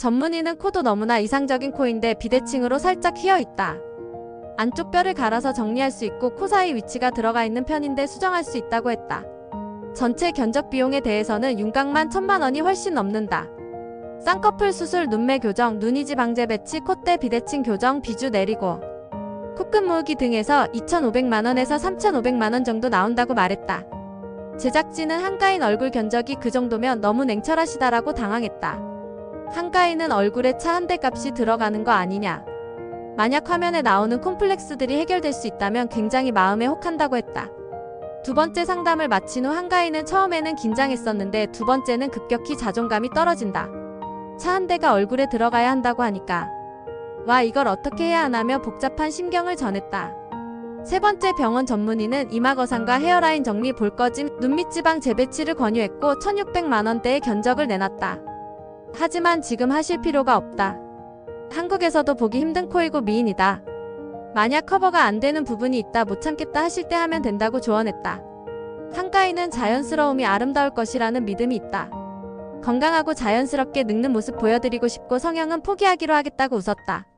전문의는 코도 너무나 이상적인 코인데 비대칭으로 살짝 휘어 있다. 안쪽 뼈를 갈아서 정리할 수 있고 코 사이 위치가 들어가 있는 편인데 수정할 수 있다고 했다. 전체 견적 비용에 대해서는 윤곽만 천만 원이 훨씬 넘는다. 쌍꺼풀 수술, 눈매 교정, 눈이지 방제 배치, 콧대 비대칭 교정, 비주 내리고 코끝 모으기 등에서 2,500만 원에서 3,500만 원 정도 나온다고 말했다. 제작진은 한가인 얼굴 견적이 그 정도면 너무 냉철하시다라고 당황했다. 한가인은 얼굴에 차 한 대 값이 들어가는 거 아니냐. 만약 화면에 나오는 콤플렉스들이 해결될 수 있다면 굉장히 마음에 혹한다고 했다. 두 번째 상담을 마친 후 한가인은 처음에는 긴장했었는데 두 번째는 급격히 자존감이 떨어진다. 차 한 대가 얼굴에 들어가야 한다고 하니까 와 이걸 어떻게 해야 하나며 복잡한 심경을 전했다. 세 번째 병원 전문의는 이마 거상과 헤어라인 정리 볼거짐 눈밑 지방 재배치를 권유했고 1600만 원대의 견적을 내놨다. 하지만 지금 하실 필요가 없다. 한국에서도 보기 힘든 코이고 미인이다. 만약 커버가 안 되는 부분이 있다 못 참겠다 하실 때 하면 된다고 조언했다. 한가인은 자연스러움이 아름다울 것이라는 믿음이 있다. 건강하고 자연스럽게 늙는 모습 보여드리고 싶고 성형은 포기하기로 하겠다고 웃었다.